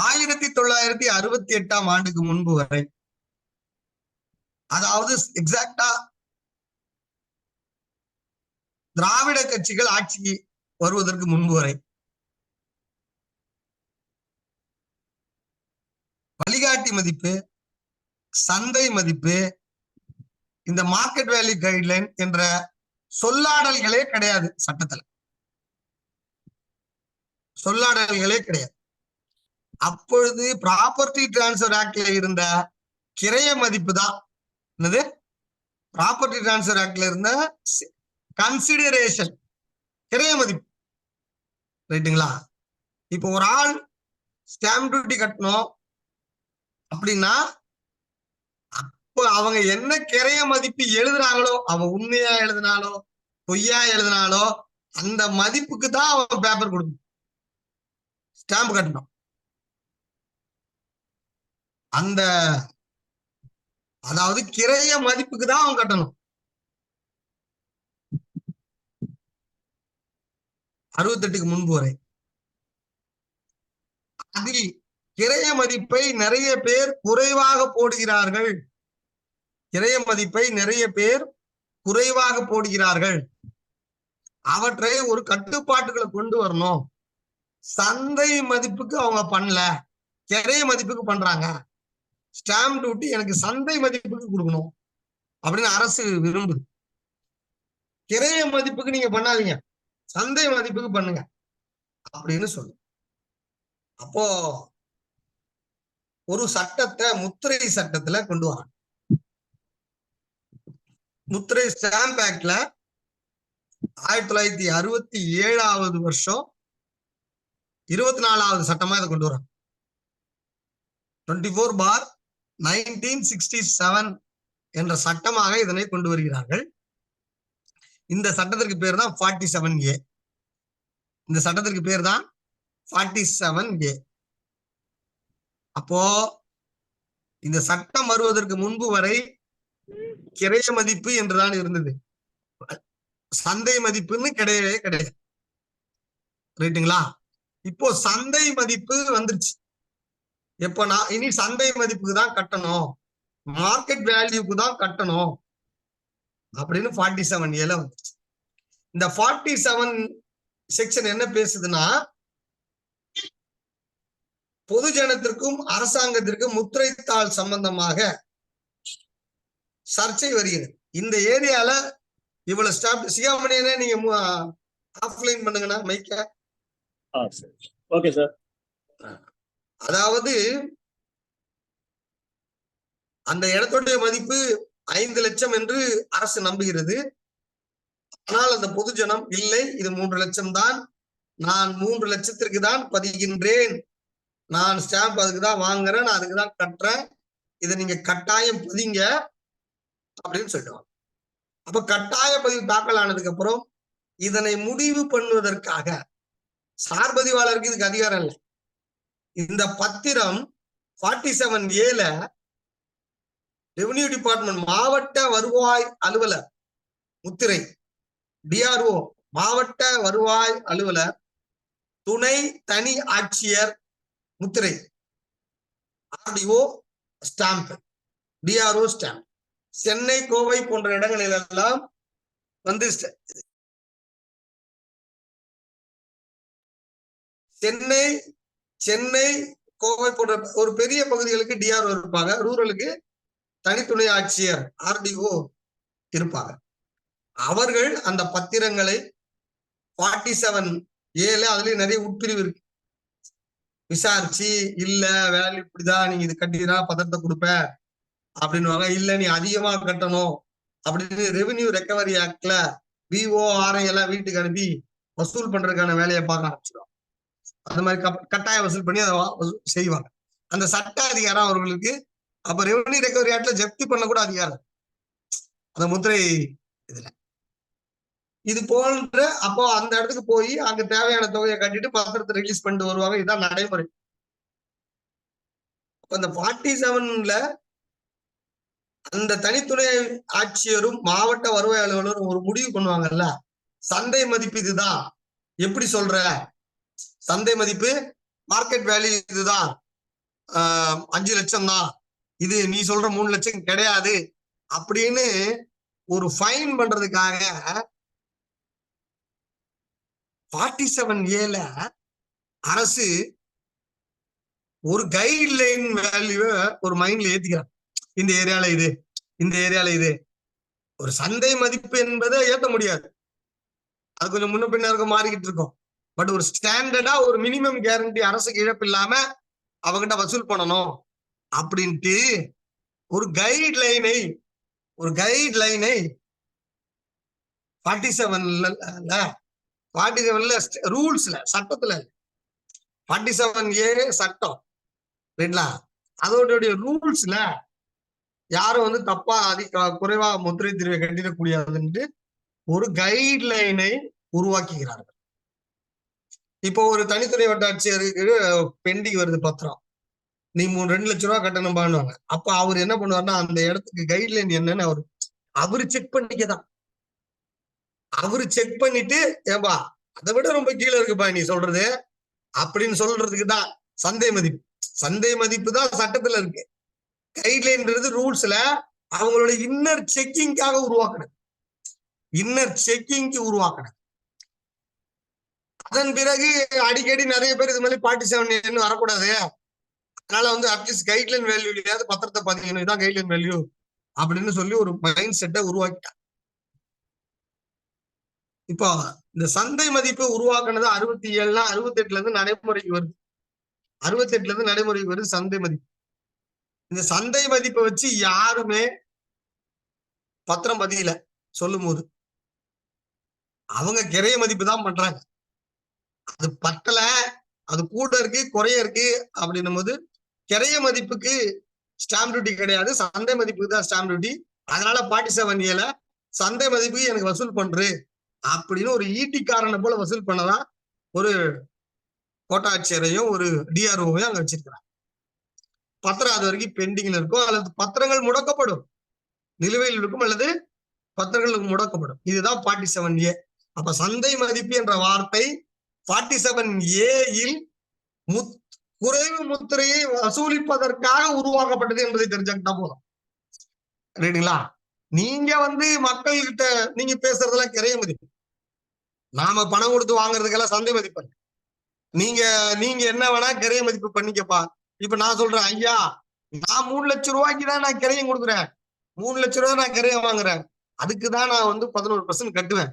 ஆயிரத்தி தொள்ளாயிரத்தி அறுபத்தி எட்டாம் ஆண்டுக்கு முன்பு வரை அதாவது எக்ஸாக்டா திராவிட கட்சிகள் ஆட்சிக்கு வருவதற்கு முன்பு வரை வழிகாட்டி மதிப்பு சந்தை மதிப்பு இந்த மார்க்கெட் வேல்யூ கைட்லைன் என்ற சொல்லாடல்களே கிடையாது சட்டத்துல. சொல்லாடல்களே கிடையாது. அப்பொழுது ப்ராப்பர்ட்டி டிரான்ஸ்பர் ஆக்ட்ல இருந்த கிரைய மதிப்பு தான். என்னது? ப்ராப்பர்ட்டி டிரான்ஸ்பர் ஆக்ட்ல இருந்த கன்சிடரேஷன் கிரைய மதிப்பு. ரைட்டுங்களா? இப்போ ஒரு ஆள் ஸ்டாம்ப் டியூட்டி கட்டணும் அப்படின்னா அப்போ அவங்க என்ன கிரைய மதிப்பு எழுதுறாங்களோ அவன் உண்மையா எழுதினாலோ பொய்யா எழுதினாலோ அந்த மதிப்புக்கு தான் அவன் பேப்பர் கொடுக்கணும். ஸ்டாம்ப் கட்டணும். அந்த அதாவது கிரைய மதிப்புக்கு தான் அவன் கட்டணும். அறுபத்தெட்டுக்கு முன்பு வரை. அதில் கிரைய மதிப்பை நிறைய பேர் குறைவாக போடுகிறார்கள். கிரைய மதிப்பை நிறைய பேர் குறைவாக போடுகிறார்கள். அவற்றை ஒரு கட்டுப்பாட்டுகளை கொண்டு வரணும். சந்தை மதிப்புக்கு அவங்க பண்ணல. கிரைய மதிப்புக்கு பண்றாங்க. ஸ்டாம்ப் டியூட்டி எனக்கு சந்தை மதிப்புக்கு கொடுக்கணும் அப்படின்னு அரசு விரும்புது. கிரைய மதிப்புக்கு நீங்க பண்ணாதீங்க. சந்தை மதிப்புக்கு பண்ணுங்க அப்படின்னு சொல்லு அப்போ ஒரு சட்டத்தை முத்திரை சட்டத்துல கொண்டு வராங்க. முத்திரை ஸ்டாம்ப் ஆக்ட்ல ஆயிரத்தி தொள்ளாயிரத்தி அறுபத்தி ஏழாவது வருஷம் இருபத்தி நாலாவது சட்டமா இதை கொண்டு வராங்க. Twenty four bar nineteen sixty seven என்ற சட்டமாக இதனை கொண்டு வருகிறார்கள். இந்த சட்டத்திற்கு பேர் தான் ஃபார்ட்டி செவன் ஏ இந்த சட்டத்திற்கு பேர் தான் ஃபார்ட்டி செவன் ஏ அப்போ இந்த சட்டம் வருவதற்கு முன்பு வரை கிரைய மதிப்பு என்றுதான் இருந்தது. சந்தை மதிப்புன்னு கிடையவே கிடையாது. ரைட்டுங்களா இப்போ சந்தை மதிப்பு வந்துருச்சு. எப்ப நான் இனி சந்தை மதிப்புக்கு தான் கட்டணும். மார்க்கெட் வேல்யூக்கு தான் கட்டணும். அப்படின்னு ஃபார்ட்டி செவன் ஏல வந்துருச்சு. இந்த ஃபார்ட்டி செவன் செக்ஷன் என்ன பேசுதுன்னா பொதுஜனத்திற்கும் அரசாங்கத்திற்கும் முத்திரைத்தாள் சம்பந்தமாக சர்ச்சை வருகிறது. இந்த ஏரியால இவ்வளவு ஸ்டாப் சிகாமணியனே நீங்க ஆஃப்லைன் பண்ணுங்கண்ணா மைக்க ஓகே சார். அதாவது அந்த இடத்துடைய மதிப்பு ஐந்து லட்சம் என்று அரசு நம்புகிறது. ஆனால் அந்த பொதுஜனம் இல்லை இது மூன்று லட்சம் தான் நான் மூன்று லட்சத்திற்கு தான் பதிகின்றேன். நான் ஸ்டாம்ப் அதுக்கு தான் வாங்குறேன் நான் அதுக்கு தான் கட்டுறேன். இதை நீங்க கட்டாயம் பதிங்க அப்படின்னு சொல்லுவாங்க அப்ப கட்டாய பதிவு தாக்கல் ஆனதுக்கு அப்புறம் இதனை முடிவு பண்ணுவதற்காக சார்பதிவாளருக்கு இதுக்கு அதிகாரம் இல்லை. இந்த பத்திரம் ஃபார்ட்டி செவன் ஏல ரெவன்யூ டிபார்ட்மெண்ட் மாவட்ட வருவாய் அலுவலர் முத்திரை டிஆர்ஓ மாவட்ட வருவாய் அலுவலர் துணை தனி ஆட்சியர் முத்திரை RTO stamp DRO stamp Chennai Kovai போன்ற இடங்களில் எல்லாம் வந்து சென்னை சென்னை கோவை போன்ற ஒரு பெரிய பகுதிகளுக்கு டிஆர்ஓ இருப்பாங்க. ரூரலுக்கு தனித்துணை ஆட்சியர் ஆர்டிஓ இருப்பாங்க. அவர்கள் அந்த பத்திரங்களை ஃபார்ட்டி செவன் ஏழு அதுலயும் நிறைய உட்பிரிவு இருக்கு. விசாரிச்சு இல்ல வேலை இப்படிதான் நீங்க இது கட்டினா பத்திரத்தை கொடுப்ப அப்படின்னுவாங்க. இல்ல நீ அதிகமா கட்டணும் அப்படின்னு ரெவென்யூ ரெக்கவரி ஆக்ட்ல விஓ ஆர்ஐ எல்லாம் வீட்டுக்கு அனுப்பி வசூல் பண்றதுக்கான வேலையை பார்க்க ஆரம்பிச்சிடும் அந்த மாதிரி கப்- கட்டாய வசூல் பண்ணி அதை செய்வாங்க. அந்த சட்ட அதிகாரம் அவர்களுக்கு அப்ப ரெவன்யூ ரெக்கவரி ஆக்ட்ல ஜப்தி பண்ண கூட அதிகாரம் அந்த முத்திரை இதுல. இது போன்ற அப்போ அந்த இடத்துக்கு போய் அங்க தேவையான தொகையை கட்டிட்டு பத்திரத்தை ரிலீஸ் பண்ணிட்டு வருவாங்க. இதுதான் நடைமுறை. அப்ப ஃபார்ட்டி செவன்ல அந்த தனித்துணை ஆட்சியரும் மாவட்ட வருவாய் அலுவலரும் ஒரு முடிவு பண்ணுவாங்கல்ல? சந்தை மதிப்பு இதுதான். எப்படி சொல்ற? சந்தை மதிப்பு மார்க்கெட் வேல்யூ இதுதான். ஆஹ் அஞ்சு லட்சம் தான் இது நீ சொல்ற மூணு லட்சம் கிடையாது. அப்படின்னு ஒரு ஃபைன் பண்றதுக்காக ஃபார்ட்டி செவன் ஏல அரசு ஒரு கைட்லைன் வேல்யூவை ஒரு மைண்ட்ல ஏத்திக்கிறான். இந்த ஏரியால இது இந்த ஏரியால இது. ஒரு சந்தை மதிப்பு என்பதை ஏத்த முடியாது. அது கொஞ்சம் முன்ன பின்ன இருக்க மாறிக்கிட்டு இருக்கும். பட் ஒரு ஸ்டாண்டர்டா ஒரு மினிமம் கேரண்டி அரசுக்கு இழப்பு இல்லாம அவங்கிட்ட வசூல் பண்ணணும் அப்படின்ட்டு ஒரு கைட்லைனை ஒரு கைட்லைனை ஃபார்ட்டி செவன்ல ஃபார்ட்டி செவன்ல ரூல்ஸ்ல சட்டத்துல. ஃபார்ட்டி செவன் ஏ சட்டம். ரைட்லா அதோடைய ரூல்ஸ்ல யாரும் வந்து தப்பா அதிக குறைவா முத்திரை தீர்வை கட்டிடக்கூடாதுன்ட்டு ஒரு கைட்லைனை உருவாக்குகிறார்கள். இப்போ ஒரு தனித்துறை வட்டாட்சியருக்கு பெண்டிங் வருது பத்திரம். நீ மூணு ரெண்டு லட்ச ரூபா கட்டணும் பண்ணுவாங்க அப்ப அவர் என்ன பண்ணுவாருன்னா அந்த இடத்துக்கு கைட்லைன் என்னன்னு அவரு அவரு செக் பண்ணிக்கதான். அவரு செக் பண்ணிட்டு ஏன்பா அதை விட ரொம்ப கீழே இருக்குப்பா நீ சொல்றது அப்படின்னு சொல்றதுக்கு தான் சந்தை மதிப்பு. சந்தை மதிப்பு தான் சட்டத்துல இருக்கு. கைட்லைன்றது ரூல்ஸ்ல அவங்களோட இன்னர் செக்கிங்காக உருவாக்கணும் இன்னர் செக்கிங்க்கு உருவாக்கணும் அதன் பிறகு அடிக்கடி நிறைய பேர் இது மாதிரி பார்ட்டி செவன் வரக்கூடாது. அதனால வந்து அட்லீஸ்ட் கைட்லைன் வேல்யூலையாவது பத்திரத்தை பதிக்கணும் இதான் கைட்லைன் வேல்யூ அப்படின்னு சொல்லி ஒரு மைண்ட் செட்டை உருவாக்கிட்டான். இப்போ இந்த சந்தை மதிப்பு உருவாக்குனது அறுபத்தி ஏழுனா அறுபத்தி எட்டுல இருந்து நடைமுறைக்கு வருது. அறுபத்தி எட்டுல இருந்து நடைமுறைக்கு வருது சந்தை மதிப்பு. இந்த சந்தை மதிப்பை வச்சு யாருமே பத்திரம் பதியல சொல்லும் போது அவங்க கிரைய மதிப்பு தான் பண்றாங்க. அது பத்தல அது கூட இருக்கு குறைய இருக்கு அப்படின்னும் போது கிரைய மதிப்புக்கு ஸ்டாம்ப் டியூட்டி கிடையாது. சந்தை மதிப்புக்கு தான் ஸ்டாம்ப் டியூட்டி அதனால பாட்டி செவன் ஏல சந்தை மதிப்புக்கு எனக்கு வசூல் பண்று அப்படின்னு ஒரு ஈட்டிக்காரனை போல வசூல் பண்ணதான் ஒரு கோட்டாட்சியரையும் ஒரு டிஆர்ஓவையும் அங்க வச்சிருக்கிறாங்க. பத்திரம் அது வரைக்கும் பெண்டிங்ல இருக்கும் அல்லது பத்திரங்கள் முடக்கப்படும். நிலுவையில் இருக்கும் அல்லது பத்திரங்கள் முடக்கப்படும். இதுதான் பார்ட்டி செவன் ஏ அப்ப சந்தை மதிப்பு என்ற வார்த்தை ஃபார்ட்டி செவன் ஏயில் முத் குறைவு முத்திரையை வசூலிப்பதற்காக உருவாக்கப்பட்டது என்பதை தெரிஞ்சுக்கிட்டா போதும். ரைட்டுங்களா நீங்க வந்து மக்கள் கிட்ட நீங்க பேசுறதெல்லாம் கிரைய மதிப்பு. நாம பணம் கொடுத்து வாங்குறதுக்கெல்லாம் சந்தை மதிப்பு நீங்க நீங்க என்ன வேணா கிரைய மதிப்பு பண்ணிக்கப்பா. இப்ப நான் சொல்றேன் ஐயா நான் மூணு லட்சம் ரூபாய்க்கு தான் நான் கிரையம் கொடுக்குறேன். மூணு லட்சம் ரூபாய் நான் கிரையம் வாங்குறேன். அதுக்கு தான் நான் வந்து பதினோரு பர்சன்ட் கட்டுவேன்.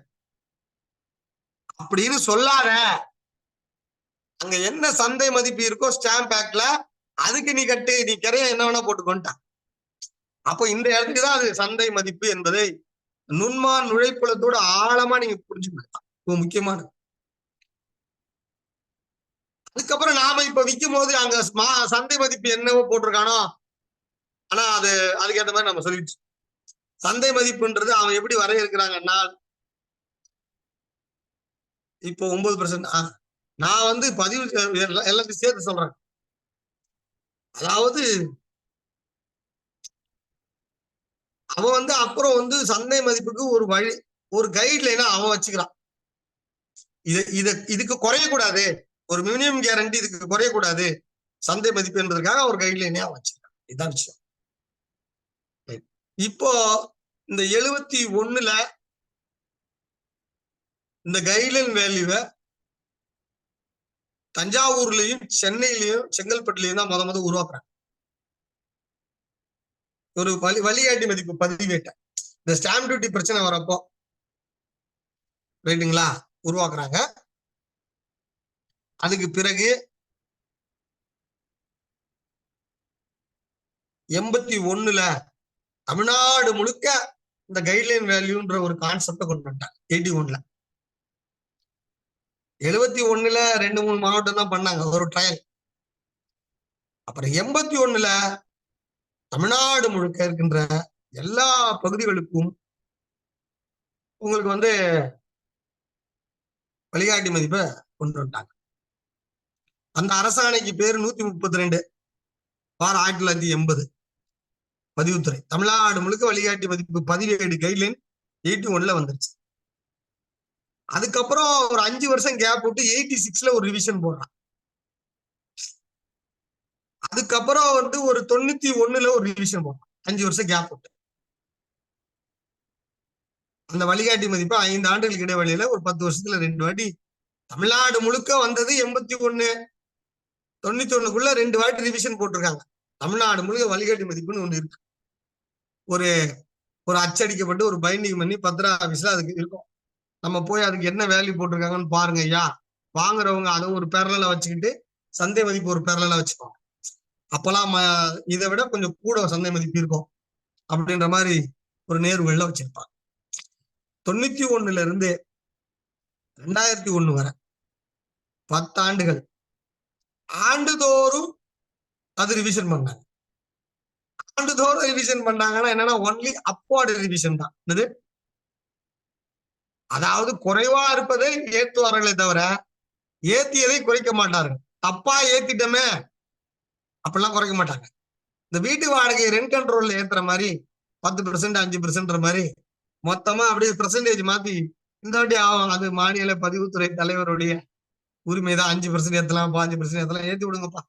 அப்படின்னு சொல்லாத. அங்க என்ன சந்தை மதிப்பு இருக்கோ ஸ்டாம்ப் பேக்ல அதுக்கு நீ கட்டு நீ கரைய என்ன வேணா போட்டுக்கொண்டான் அப்போ இந்த இடத்துக்கு தான் அது சந்தை மதிப்பு என்பதை நுண்மான் நுழைப்புலத்தோட ஆழமா நீங்க புரிஞ்சுக்கலாம் முக்கியமானது. அதுக்கப்புறம் நாம இப்ப விற்கும் போது அங்க சந்தை மதிப்பு என்னவோ போட்டிருக்கானோ ஆனா அது அதுக்கேற்ற மாதிரி நம்ம சொல்லிட்டு சந்தை மதிப்புன்றது அவன் எப்படி வரையறுக்கிறாங்கன்னா இப்போ ஒன்பது பர்சன்ட் நான் வந்து பதிவு எல்லாத்தையும் சேர்த்து சொல்றேன். அதாவது அவன் வந்து அப்புறம் வந்து சந்தை மதிப்புக்கு ஒரு வழி ஒரு கைட்லைனா அவன் வச்சுக்கிறான். இது இத இதுக்கு குறையக்கூடாது. ஒரு மினிமம் கேரண்டி இதுக்கு குறையக்கூடாது. சந்தை மதிப்பு என்பதற்காக ஒரு கைட்லைனே அவன் வச்சுக்கிறான். இதுதான் விஷயம். இப்போ இந்த எழுபத்தி ஒண்ணுல இந்த கைட்லைன் வேல்யூவை தஞ்சாவூர்லயும் சென்னையிலயும் செங்கல்பட்டுலயும் தான் முத முத உருவாக்குறாங்க. ஒரு வழி வழிகாட்டி மதிப்பு பதிவேட்டை. இந்த ஸ்டாம்ப் டியூட்டி பிரச்சனை வரப்போ ரைட்டுங்களா உருவாக்குறாங்க. அதுக்கு பிறகு எண்பத்தி ஒண்ணுல தமிழ்நாடு முழுக்க இந்த கைட்லைன் வேல்யூன்ற ஒரு கான்செப்டை கொண்டு வந்துட்டாங்க. எயிட்டி ஒன்ல எழுபத்தி ஒண்ணுல ரெண்டு மூணு மாவட்டம் தான் பண்ணாங்க ஒரு ட்ரையல் அப்புறம் எண்பத்தி ஒண்ணுல தமிழ்நாடு முழுக்க இருக்கின்ற எல்லா பகுதிகளுக்கும் உங்களுக்கு வந்து வழிகாட்டி மதிப்பை கொண்டு வந்துட்டாங்க. அந்த அரசாணைக்கு பேர் நூத்தி முப்பத்தி ரெண்டு பார் ஆயிரத்தி தொள்ளாயிரத்தி எண்பது. பதிவுத்துறை. தமிழ்நாடு முழுக்க வழிகாட்டி மதிப்பு பதிவேடு கைட்லைன் எயிட்டி ஒன்ல வந்துருச்சு. அதுக்கப்புறம் ஒரு அஞ்சு வருஷம் கேப் விட்டு எயிட்டி சிக்ஸ்ல ஒரு ரிவிஷன் போடுறான். அதுக்கப்புறம் வந்து ஒரு தொண்ணூத்தி ஒண்ணுல ஒரு ரிவிஷன் போடுறான். அஞ்சு வருஷம் கேப் விட்டு. அந்த வழிகாட்டி மதிப்பு ஐந்து ஆண்டுகளுக்கு இடைவெளியில ஒரு பத்து வருஷத்துல ரெண்டு வாட்டி தமிழ்நாடு முழுக்க வந்தது எண்பத்தி ஒண்ணு. தொண்ணூத்தி ஒண்ணுக்குள்ள ரெண்டு வாட்டி ரிவிஷன் போட்டிருக்காங்க. தமிழ்நாடு முழுக்க வழிகாட்டி மதிப்புன்னு ஒண்ணு இருக்கு. ஒரு ஒரு அச்சடிக்கப்பட்டு ஒரு பைண்டிங் பண்ணி பத்திர ஆபீஸ்ல அதுக்கு இருக்கும். நம்ம போய் அதுக்கு என்ன வேல்யூ போட்டிருக்காங்கன்னு பாருங்க ஐயா. வாங்குறவங்க அதை ஒரு பேரலா வச்சுக்கிட்டு சந்தை மதிப்பு ஒரு பேரலா வச்சுக்கோங்க. அப்பெல்லாம் இதை விட கொஞ்சம் கூட சந்தை மதிப்பு இருக்கும் அப்படின்ற மாதிரி ஒரு நேர்வுகள்ல வச்சிருப்பாங்க. தொண்ணூத்தி ஒண்ணுல இருந்து ரெண்டாயிரத்தி ஒண்ணு வரை பத்தாண்டுகள் ஆண்டுதோறும் அது ரிவிஷன் பண்ணாங்க. ஆண்டுதோறும் ரிவிஷன் பண்ணாங்கன்னா என்னன்னா ஒன்லி அப்வார்டு ரிவிஷன் தான். என்னது? அதாவது குறைவா இருப்பதை ஏத்துவார்களே தவிர ஏத்தியதை குறைக்க மாட்டார்கள். தப்பா ஏத்திட்டோமே அப்படிலாம் குறைக்க மாட்டாங்க. இந்த வீட்டு வாடகை ரெண்ட் கண்ட்ரோல்ல ஏத்துற மாதிரி பத்து பெர்சன்ட் அஞ்சு பெர்சன்ட்ற மாதிரி மொத்தமா அப்படியே பெர்சன்டேஜ் மாத்தி இந்த வாட்டி ஆகும் அது மாநில பதிவுத்துறை தலைவருடைய உரிமை தான் அஞ்சு பெர்சன்ட் ஏத்தலாம் பாஞ்சு பெர்சன்ட் ஏத்தலாம் ஏத்தி விடுங்கப்பா.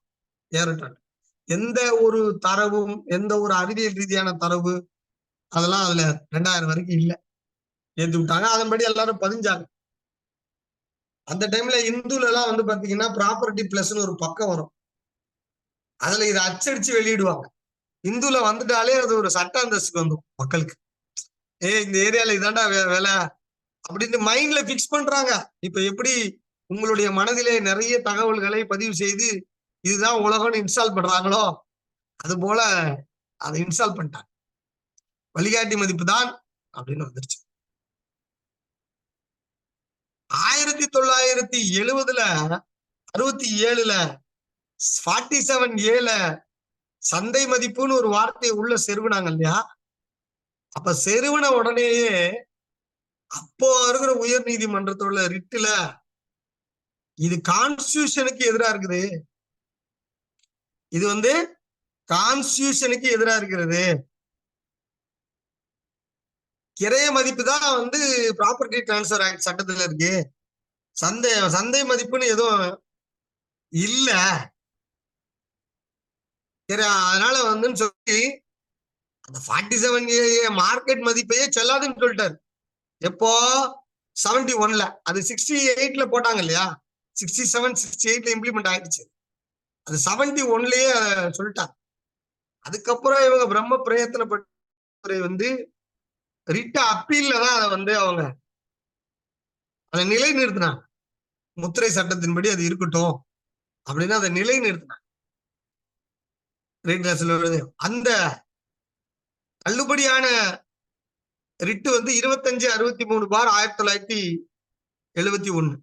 ஏறட்டும். எந்த ஒரு தரவும் எந்த ஒரு அறிவியல் ரீதியான தரவு அதெல்லாம் அதுல ரெண்டாயிரம் வரைக்கும் இல்ல. ஏத்தி விட்டாங்க. அதன்படி எல்லாரும் பதிஞ்சாங்க. அந்த டைம்ல இந்துல எல்லாம் வந்து பாத்தீங்கன்னா ப்ராப்பர்ட்டி பிளஸ்னு ஒரு பக்கம் வரும். அதுல இதை அச்சடிச்சு வெளியிடுவாங்க. இந்துல வந்துட்டாலே அது ஒரு சட்ட அந்தஸ்துக்கு வந்துடும் மக்களுக்கு. ஏ இந்த ஏரியால இதாண்டா வே- வேலை? அப்படின்னு மைண்ட்ல பிக்ஸ் பண்றாங்க. இப்ப எப்படி உங்களுடைய மனதிலே நிறைய தகவல்களை பதிவு செய்து இதுதான் உலகம்னு இன்ஸ்டால் பண்றாங்களோ? அது போல அதை இன்ஸ்டால் பண்ணிட்டாங்க. வழிகாட்டி மதிப்பு தான் அப்படின்னு வந்துருச்சு. ஆயிரத்தி தொள்ளாயிரத்தி எழுவதுல அறுபத்தி ஏழுல ஃபார்ட்டி செவன் ஏல சந்தை மதிப்புன்னு ஒரு வார்த்தையை உள்ள செருவினாங்க இல்லையா? அப்ப செருவின உடனேயே அப்போ இருக்கிற உயர் நீதிமன்றத்தோட ரிட்டுல இது கான்ஸ்டியூஷனுக்கு எதிரா இருக்குது. இது வந்து கான்ஸ்டியூஷனுக்கு எதிரா இருக்கிறது. கிரைய மதிப்பு தான் வந்து ப்ராப்பர்ட்டி டிரான்ஸ்ஃபர் ஆக்ட் சட்டத்துல இருக்கு. சந்தை சந்தை மதிப்புன்னு எதுவும் இல்ல. சரி அதனால வந்துன்னு சொல்லி அந்த ஃபார்ட்டி செவன் மார்க்கெட் மதிப்பையே செல்லாதுன்னு சொல்லிட்டாரு. எப்போ? செவன்டி ஒன்ல அது சிக்ஸ்டி எயிட்ல போட்டாங்க இல்லையா? சிக்ஸ்டி செவன் சிக்ஸ்டி எயிட்ல இம்ப்ளிமெண்ட் ஆயிடுச்சு. அது செவன்டி ஒன்லயே சொல்லிட்டாங்க. அதுக்கப்புறம் இவங்க பிரம்ம பிரயத்தனப்பட்ட வந்து ரிட்ட அப்பீல்ல தான் அதை வந்து அவங்க அதை நிலை நிறுத்தினான் முத்திரை சட்டத்தின்படி அது இருக்கட்டும் அப்படின்னு அதை நிலை நிறுத்தினாங்க வருது அந்த தள்ளுபடியான ரிட்டு வந்து இருபத்தஞ்சு அறுபத்தி மூணு பார் ஆயிரத்தி தொள்ளாயிரத்தி எழுபத்தி ஒண்ணு.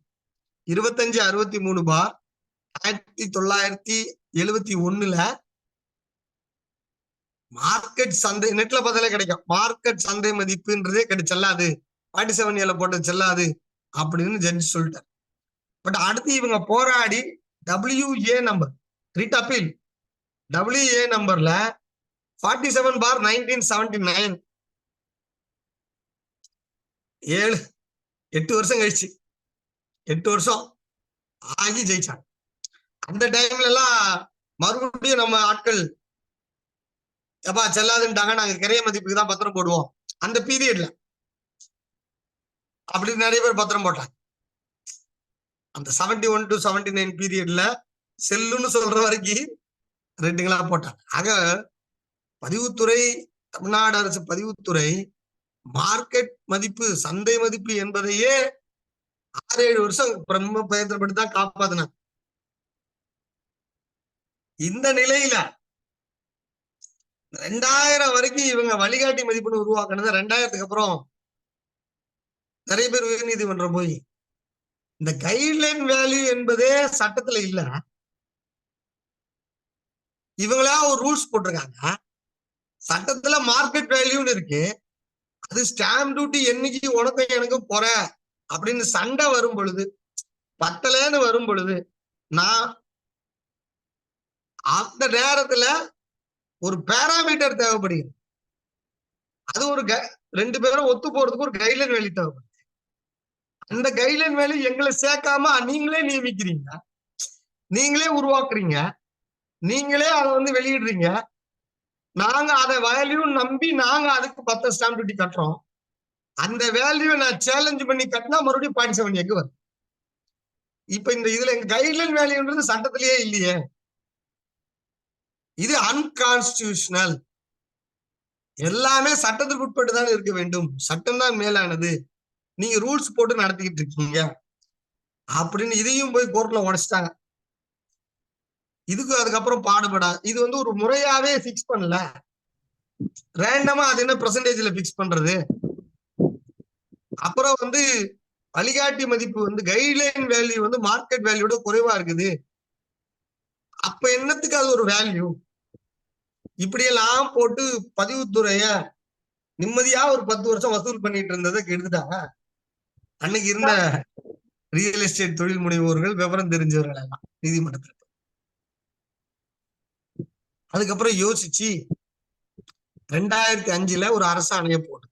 இருபத்தஞ்சு அறுபத்தி மூணு பார் ஆயிரத்தி தொள்ளாயிரத்தி எழுபத்தி ஒண்ணுல மார்க்கெட் சந்தை நெட்ல பார்த்தாலே கிடைக்கும். மார்க்கெட் சந்தை மதிப்புன்றதே கிடை செல்லாது. ஃபார்ட்டி செவன் ஏல போட்டது செல்லாது அப்படின்னு ஜட்ஜ் சொல்லிட்டார். பட் அடுத்து இவங்க போராடி WA number writ appeal WA நம்பர்ல forty seven bar nineteen seventy nine ஏழு எட்டு வருஷம் கழிச்சு. எட்டு வருஷம் ஆகி ஜெயிச்சாங்க. அந்த டைம்ல எல்லாம் மறுபடியும் நம்ம ஆட்கள் எப்பா செல்லாதுன்ட்டாங்க. நாங்க கிரைய மதிப்புக்கு தான் பத்திரம் போடுவோம். அந்த பீரியட்ல அப்படி நிறைய பேர் பத்திரம் போட்டாங்க. அந்த seventy one to seventy nine பீரியட்ல செல்லுன்னு சொல்ற வரைக்கும் ரெண்டுங்களா போட்டாங்க. ஆக பதிவுத்துறை தமிழ்நாடு அரசு பதிவுத்துறை மார்க்கெட் மதிப்பு சந்தை மதிப்பு என்பதையே ஆறு ஏழு வருஷம் பிரம்ம பயத்திரப்பட்டு தான் காப்பாத்தினாங்க. இந்த நிலையில ரெண்டாயிரம் வரைக்கும் இவங்க வழிகாட்டி மதிப்புன்னு உருவாக்குனது ரெண்டாயிரத்துக்கு அப்புறம் நிறைய பேர் உயர் நீதிமன்றம் போய் இந்த கைட்லைன் வேல்யூ என்பதே சட்டத்துல இல்ல. இவங்களா ஒரு ரூல்ஸ் போட்டிருக்காங்க. சட்டத்துல மார்க்கெட் வேல்யூன்னு இருக்கு. அது ஸ்டாம்ப் டியூட்டி என்னைக்கு உனக்கும் எனக்கும் போற அப்படின்னு சண்டை வரும் பொழுது பத்தலைன்னு வரும் பொழுது நான் அந்த நேரத்துல ஒரு பேராமீட்டர் தேவைப்படுகிறது. அது ஒரு க- ரெண்டு பேரும் ஒத்து போறதுக்கு ஒரு கைட்லைன் வேல்யூ தேவைப்படுது. அந்த கைட்லைன் வேல்யூ எங்களை சேர்க்காம நீங்களே நியமிக்கிறீங்க. நீங்களே உருவாக்குறீங்க. நீங்களே அதை வந்து வெளியிடுறீங்க. நாங்க அதை வேல்யூ நம்பி நாங்க அதுக்கு பத்து ஸ்டாம்ப் டியூட்டி கட்டுறோம். அந்த வேல்யூ நான் சேலஞ்ச் பண்ணி கட்டினா மறுபடியும் பாயிண்ட் செவன் எங்க வரும். இப்ப இந்த இதுல எங்க கைட்லைன் வேல்யூன்றது சட்டத்திலேயே இல்லையே. இது அன்கான்ஸ்டியூஷனல் எல்லாமே சட்டத்துக்கு உட்பட்டு தான் இருக்க வேண்டும். சட்டம் தான் மேலானது. நீங்க ரூல்ஸ் போட்டு நடத்திக்கிட்டு இருக்கீங்க. அப்படின்னு இதையும் போய் கோர்ட்ல உடைச்சிட்டாங்க. இதுக்கு அதுக்கப்புறம் பாடுபடா. இது வந்து ஒரு முறையாவே பிக்ஸ் பண்ணல. ரேண்டமா அது என்ன பெர்சன்டேஜ்ல பிக்ஸ் பண்றது? அப்புறம் வந்து வழிகாட்டி மதிப்பு வந்து கைட்லைன் வேல்யூ வந்து மார்க்கெட் வேல்யூட குறைவா இருக்குது. அப்ப என்னத்துக்கு அது ஒரு வேல்யூ இப்படியெல்லாம் போட்டு பதிவுத்துறைய நிம்மதியா ஒரு பத்து வருஷம் வசூல் பண்ணிட்டு இருந்ததை கெடுத்துட்டாங்க அன்னைக்கு இருந்த ரியல் எஸ்டேட் தொழில் முனைவோர்கள் விவரம் தெரிஞ்சவர்கள் எல்லாம் நீதிமன்றத்தில். அதுக்கப்புறம் யோசிச்சு ரெண்டாயிரத்தி அஞ்சுல ஒரு அரசாணையை போட்டு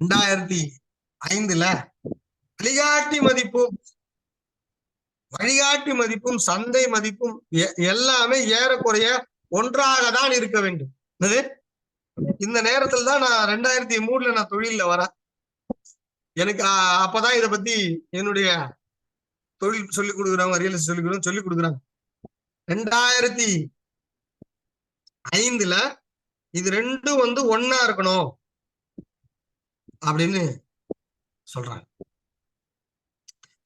ரெண்டாயிரத்தி ஐந்துல வழிகாட்டி மதிப்பும் வழிகாட்டி மதிப்பும் சந்தை மதிப்பும் எ- எல்லாமே ஏறக்குறைய ஒன்றாக தான் இருக்க வேண்டும். என்னது? இந்த நேரத்துல தான் நான் ரெண்டாயிரத்தி மூணுல நான் தொழில்ல வரேன். எனக்கு அப்பதான் இத பத்தி என்னுடைய தொழில் சொல்லி கொடுக்குறாங்க ரியல் எஸ்டேட் சொல்லி கொடுக்குறாங்க சொல்லி கொடுக்குறாங்க. ரெண்டாயிரத்தி ஐந்துல இது ரெண்டும் வந்து ஒன்னா இருக்கணும் அப்படின்னு சொல்றாங்க.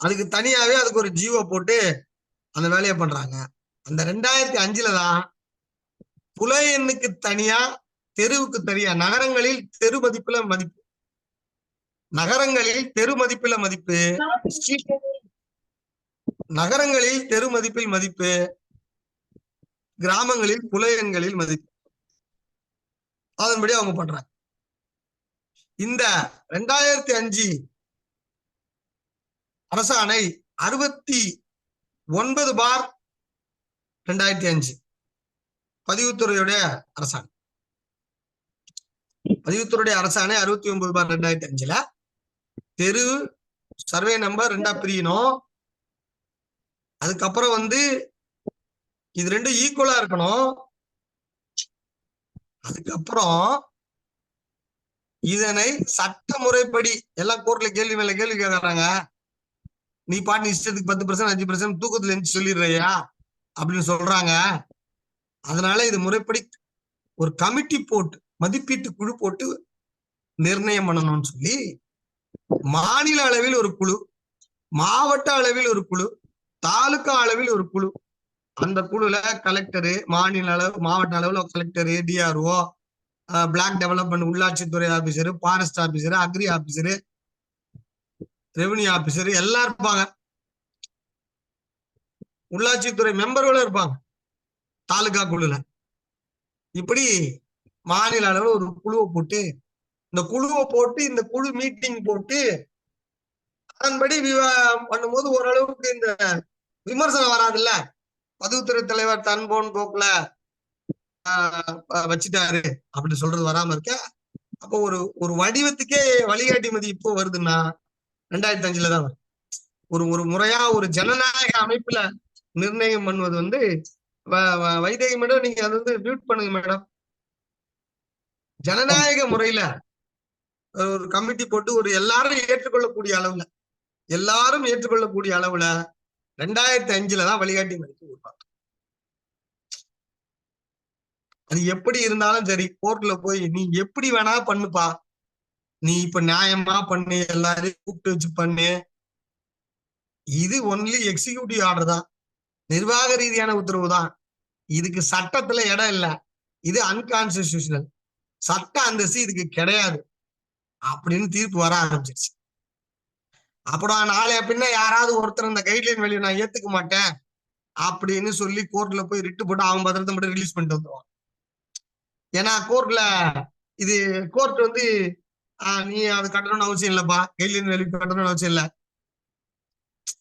அதுக்கு தனியாவே அதுக்கு ஒரு ஜீவோ போட்டு அந்த வேலையை பண்றாங்க. அந்த ரெண்டாயிரத்தி அஞ்சுல தான் புல எண்ணுக்கு தனியா தெருவுக்கு தனியா நகரங்களில் தெரு மதிப்புல மதிப்பு. நகரங்களில் தெரு மதிப்புல மதிப்பு. நகரங்களில் தெரு மதிப்பில் மதிப்பு. கிராமங்களில் புல எண்களில் மதிப்பு. அதன்படி அவங்க பண்றாங்க. இந்த ரெண்டாயிரத்தி அஞ்சு அரசாணை அறுபத்தி ஒன்பது பார் ரெண்டாயிரத்தி அஞ்சு. பதிவுத்துறையுடைய அரசாணை பதிவுத்துறையுடைய அரசாணை அறுபத்தி ஒன்பது பார் ரெண்டாயிரத்தி அஞ்சுல. தெரு சர்வே நம்பர் ரெண்டா பிரியணும். அதுக்கப்புறம் வந்து இது ரெண்டும் ஈக்குவலா இருக்கணும். அதுக்கப்புறம் இதனை சட்ட முறைப்படி எல்லாம் கோர்ட்ல கேள்வி மேல கேள்வி கேட்கறாங்க நீ பாட்டு இஷ்டத்துக்கு பத்து பர்சன்ட் அஞ்சு பர்சன்ட் தூக்கத்துல எழுந்து சொல்லிடுறியா? அப்படின்னு சொல்றாங்க. அதனால இது முறைப்படி ஒரு கமிட்டி போட்டு மதிப்பீட்டு குழு போட்டு நிர்ணயம் பண்ணணும்னு சொல்லி மாநில அளவில் ஒரு குழு மாவட்ட அளவில் ஒரு குழு தாலுகா அளவில் ஒரு குழு. அந்த குழுல கலெக்டரு மாநில அளவு மாவட்ட அளவுல கலெக்டரு டிஆர்ஓ பிளாக் டெவலப்மெண்ட் உள்ளாட்சித்துறை officer forest officer agri officer revenue officer எல்லாம் இருப்பாங்க. உள்ளாட்சித்துறை மெம்பர்களும் இருப்பாங்க. தாலுகா குழுல. இப்படி மாநில அளவுல ஒரு குழுவை போட்டு இந்த குழுவை போட்டு இந்த குழு மீட்டிங் போட்டு அதன்படி விவா- பண்ணும்போது ஓரளவுக்கு இந்த விமர்சனம் வராதுல்ல? பதிவுத்துறை தலைவர் தன்போன் போக்குல ஆஹ் வச்சுட்டாரு அப்படி சொல்றது வராம இருக்க. அப்போ ஒரு ஒரு வடிவத்துக்கே வழிகாட்டி மதி இப்போ வருதுன்னா ரெண்டாயிரத்தி அஞ்சுல தான் வரும். ஒரு ஒரு முறையா ஒரு ஜனநாயக அமைப்புல நிர்ணயம் பண்ணுவது வந்து வைதேகி மேடம் நீங்க அது வந்து மியூட் பண்ணுங்க மேடம். ஜனநாயக முறையில ஒரு கமிட்டி போட்டு ஒரு எல்லாரும் ஏற்றுக்கொள்ளக்கூடிய அளவுல எல்லாரும் ஏற்றுக்கொள்ளக்கூடிய அளவுல ரெண்டாயிரத்தி அஞ்சுல தான் வழிகாட்டி மதிப்பு உருவாக்கும் அது எப்படி இருந்தாலும் சரி கோர்ட்ல போய் நீ எப்படி வேணா பண்ணுப்பா. நீ இப்ப நியாயமா பண்ணு எல்லாரையும் கூப்பிட்டு வச்சு பண்ணு. இது ஒன்லி எக்ஸிகியூட்டிவ் ஆர்டர் தான். நிர்வாக ரீதியான உத்தரவு தான். இதுக்கு சட்டத்துல இடம் இல்ல. இது அன்கான்ஸ்டிடியூஷனல் சட்ட அந்தஸ்து இதுக்கு கிடையாது. அப்படின்னு தீர்ப்பு வர ஆரம்பிச்சிருச்சு. அப்புறம் நாளைய பின்ன யாராவது ஒருத்தர் இந்த கைட்லைன் வெளியே நான் ஏத்துக்க மாட்டேன் அப்படின்னு சொல்லி கோர்ட்ல போய் ரிட்டு போட்டு அவன் பத்திரத்தை மட்டும் ரிலீஸ் பண்ணிட்டு வந்துருவான் ஏன்னா கோர்ட்ல இது கோர்ட் வந்து ஆஹ், நீ அது கட்டணும்னு அவசியம் இல்லப்பா. கைட்லைன் வேல்யூ கட்டணும்னு அவசியம் இல்ல.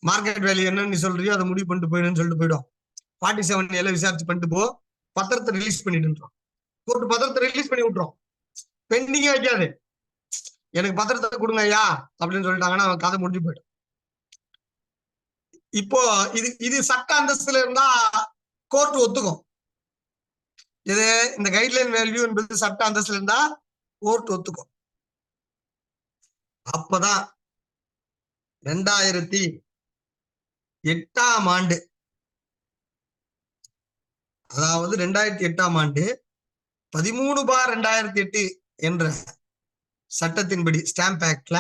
மார்க்கெட் வேல்யூ என்னன்னு நீ சொல்றியோ அதை முடிவு பண்ணிட்டு போயிடுன்னு சொல்லிட்டு போயிடும். ஃபார்ட்டி செவன் எல்லாம் விசாரிச்சு பண்ணிட்டு போ. பத்திரத்தை ரிலீஸ் பண்ணிட்டு கோர்ட் பத்திரத்தை ரிலீஸ் பண்ணி விட்டுரும். பெண்டிங்கே வைக்காது. எனக்கு பத்திரத்தை கொடுங்க ஐயா அப்படின்னு சொல்லிட்டாங்கன்னா அவன் கதை முடிஞ்சு போயிடும். இப்போ இது இது சட்ட அந்தஸ்துல இருந்தா கோர்ட் ஒத்துக்கும். இது இந்த கைட்லைன் வேல்யூ என்பது சட்ட அந்தஸ்துல இருந்தா கோர்ட் ஒத்துக்கும். அப்பதான் ரெண்டாயிரத்தி எட்டாம் ஆண்டு அதாவது ரெண்டாயிரத்தி எட்டாம் ஆண்டு பதிமூணு பார் ரெண்டாயிரத்தி எட்டு என்ற சட்டத்தின்படி ஸ்டாம்ப் ஆக்ட்ல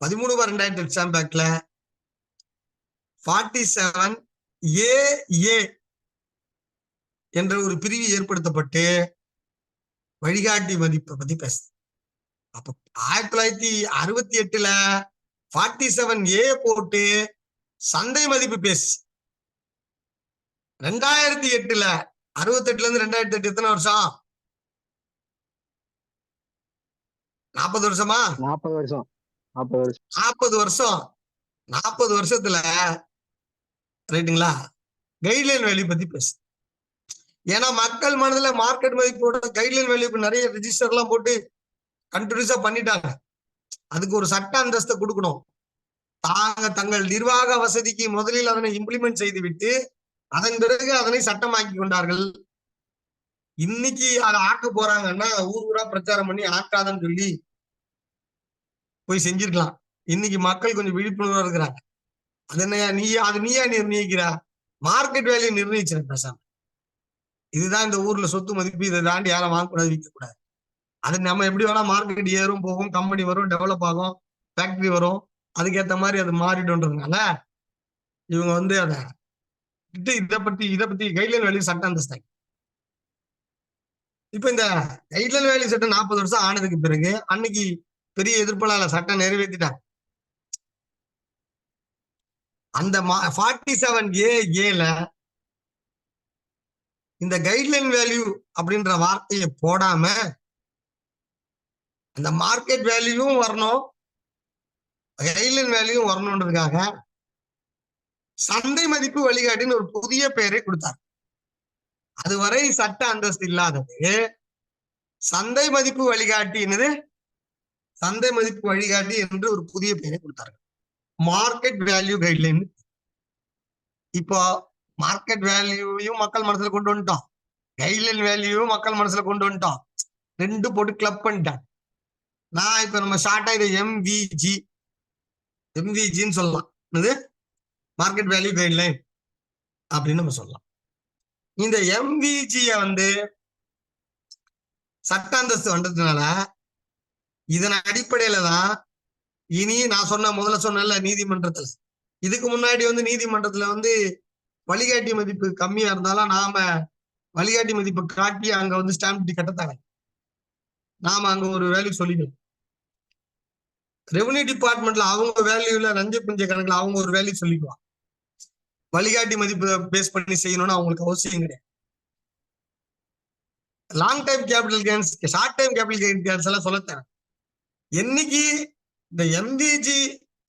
பதிமூணு பார் ரெண்டாயிரத்தி எட்டு ஸ்டாம்ப் ஆக்ட்ல ஃபார்ட்டி செவன் ஏ ஏ என்ற ஒரு பிரிவு ஏற்படுத்தப்பட்டு வழிகாட்டி மதிப்பை பத்தி பேசு. அப்ப ஆயிரத்தி தொள்ளாயிரத்தி அறுபத்தி எட்டுல ஃபார்ட்டி செவன் ஏ போட்டு சந்தை மதிப்பு பேசு. ரெண்டாயிரத்தி எட்டுல அறுபத்தி எட்டுல இருந்து ரெண்டாயிரத்தி எட்டு எத்தனை வருஷம்? நாற்பது வருஷமா? நாற்பது வருஷம். நாற்பது வருஷம். நாற்பது வருஷம். நாற்பது வருஷத்துல ரைட்டுங்களா கைட்லைன் வேல்யூ பத்தி பேசு. ஏன்னா மக்கள் மனதுல மார்க்கெட் மதிப்போட கைட்லைன் வேல்யூக்கு நிறைய ரிஜிஸ்டர் எல்லாம் போட்டு கண்டினியூஸா பண்ணிட்டாங்க. அதுக்கு ஒரு சட்ட அந்தஸ்தை கொடுக்கணும். தாங்க தங்கள் நிர்வாக வசதிக்கு முதலில் அதனை இம்ப்ளிமெண்ட் செய்து விட்டு அதன் பிறகு அதனை சட்டமாக்கி கொண்டார்கள். இன்னைக்கு அதை ஆக்க போறாங்கன்னா ஊர் ஊரா பிரச்சாரம் பண்ணி ஆக்காதன்னு சொல்லி போய் செஞ்சிருக்கலாம். இன்னைக்கு மக்கள் கொஞ்சம் விழிப்புணர்வா இருக்கிறாங்க. அது நீ அது நீயா நிர்ணயிக்கிறா? மார்க்கெட் வேலையை நிர்ணயிச்சிட பேசாம இதுதான் இந்த ஊர்ல சொத்து மதிப்பு இதை தாண்டி யாரும் வாங்கக்கூடாது விற்க கூடாது அது நம்ம எப்படி வேணா மார்க்கெட் ஏறும் போகும் கம்பெனி வரும் டெவலப் ஆகும் ஃபேக்டரி வரும் அதுக்கேற்ற மாதிரி அது மாறிடும்ன்றதுனால இவங்க வந்து அதை இது இதை பத்தி இதை பத்தி கைட்லைன் வேல்யூ சட்டம் அந்தஸ்தாங்க இப்ப இந்த கைட்லைன் வேல்யூ சட்டம் நாற்பது வருஷம் ஆனதுக்கு பிறகு அன்னைக்கு பெரிய எதிர்ப்பாளர் சட்டம் நிறைவேற்றிட்டாங்க அந்த ஃபார்ட்டி செவன் ஏ ஏல இந்த கைட்லைன் வேல்யூ அப்படின்ற வார்த்தையை போடாம அந்த மார்க்கெட் வேல்யூவும் வரணும் கைட்லைன் வேல்யூ வரணுன்றதுக்காக சந்தை மதிப்பு வழிகாட்டின்னு ஒரு புதிய பெயரை கொடுத்தார். அதுவரை சட்ட அந்தஸ்து இல்லாதது. சந்தை மதிப்பு வழிகாட்டி என்னது? சந்தை மதிப்பு வழிகாட்டி என்று ஒரு புதிய பெயரை கொடுத்தார்கள். மார்க்கெட் வேல்யூ கைட்லைன் இப்போ மார்க்கெட் வேல்யூவையும் மக்கள் மனசுல கொண்டு வந்துட்டோம். கைட்லைன் வேல்யூவும் மக்கள் மனசுல கொண்டு வந்துட்டோம். ரெண்டு போட்டு கிளப் பண்ணிட்டாங்க. நான் இப்ப நம்ம ஷார்ட்டா இதை எம்விஜி எம்விஜின்னு சொல்லலாம். என்னது? மார்க்கெட் வேல்யூ கைட்லைன் அப்படின்னு நம்ம சொல்லலாம். இந்த எம்விஜிய வந்து சட்ட அந்தஸ்து வந்ததுனால இதன் அடிப்படையில தான் இனி நான் சொன்ன முதல்ல சொன்னேன்ல நீதிமன்றத்துல. இதுக்கு முன்னாடி வந்து நீதிமன்றத்துல வந்து வழிகாட்டி மதிப்பு கம்மியா இருந்தாலும் நாம வழிகாட்டி மதிப்பு காட்டி அங்க வந்து ஸ்டாம்ப் டியூட்டி கட்டத்தாங்க நாம அங்க ஒரு வேல்யூ சொல்லிக்கணும். ரெவன்யூ டிபார்ட்மெண்ட்ல அவங்க வேல்யூல ரஞ்ச புஞ்ச கணக்குல அவங்க ஒரு வேல்யூ சொல்லிக்குவாங்க. வழிகாட்டி மதிப்பு பேஸ் பண்ணி செய்யணும்னு அவங்களுக்கு அவசியம் கிடையாது. Long time capital gains short time capital gains எல்லாம் சொல்லத்தேன். என்னைக்கு இந்த எம்டிஜி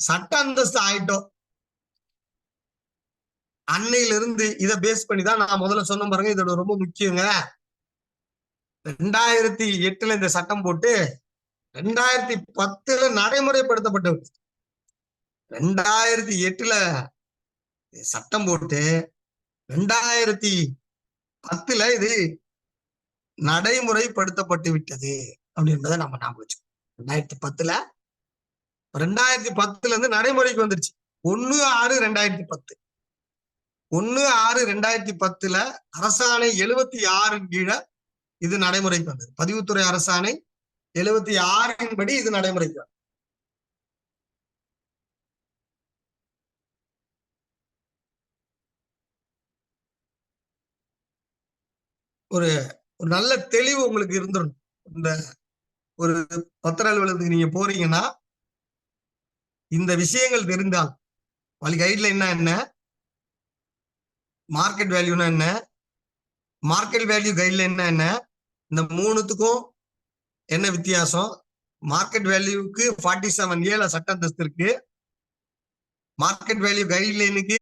சட்ட அந்தஸ்து ஆயிட்டோம் அன்னையில இருந்து இதை பேஸ் பண்ணி தான் நான் முதல்ல சொன்ன பாருங்க இதோட ரொம்ப முக்கியங்க. ரெண்டாயிரத்தி எட்டுல இந்த சட்டம் போட்டு ரெண்டாயிரத்தி பத்துல நடைமுறைப்படுத்தப்பட்டது. ரெண்டாயிரத்தி எட்டுல சட்டம் போட்டு ரெண்டாயிரத்தி பத்துல இது நடைமுறைப்படுத்தப்பட்டு விட்டது அப்படின்றத நம்ம ஞாபகம் வச்சுக்கோம் ரெண்டாயிரத்தி பத்துல ரெண்டாயிரத்தி பத்துல இருந்து நடைமுறைக்கு வந்துருச்சு. ஒண்ணு ஆறு ரெண்டாயிரத்தி பத்து. ஒண்ணு ஆறு ரெண்டாயிரத்தி பத்துல அரசாணை எழுபத்தி ஆறு கீழே இது நடைமுறைக்கு வந்தது. பதிவுத்துறை அரசாணை எழுபத்தி ஆறின் படி இது நடைமுறைக்கு ஒரு ஒரு நல்ல தெளிவு உங்களுக்கு இருந்துடும் இந்த ஒரு பத்திர அலுவலகத்துக்கு நீங்க போறீங்கன்னா இந்த விஷயங்கள் தெரிந்தால் வழி கைட்லைன்னா என்ன மார்க்கெட் வேல்யூனா என்ன? மார்க்கெட் வேல்யூ கைட்லைன்னா என்ன இந்த மூணுத்துக்கும் என்ன வித்தியாசம்? மார்க்கெட் வேல்யூக்கு ஃபார்ட்டி செவன் ஏல சட்ட அந்தஸ்து இருக்கு. Market value கைட்லைனுக்கு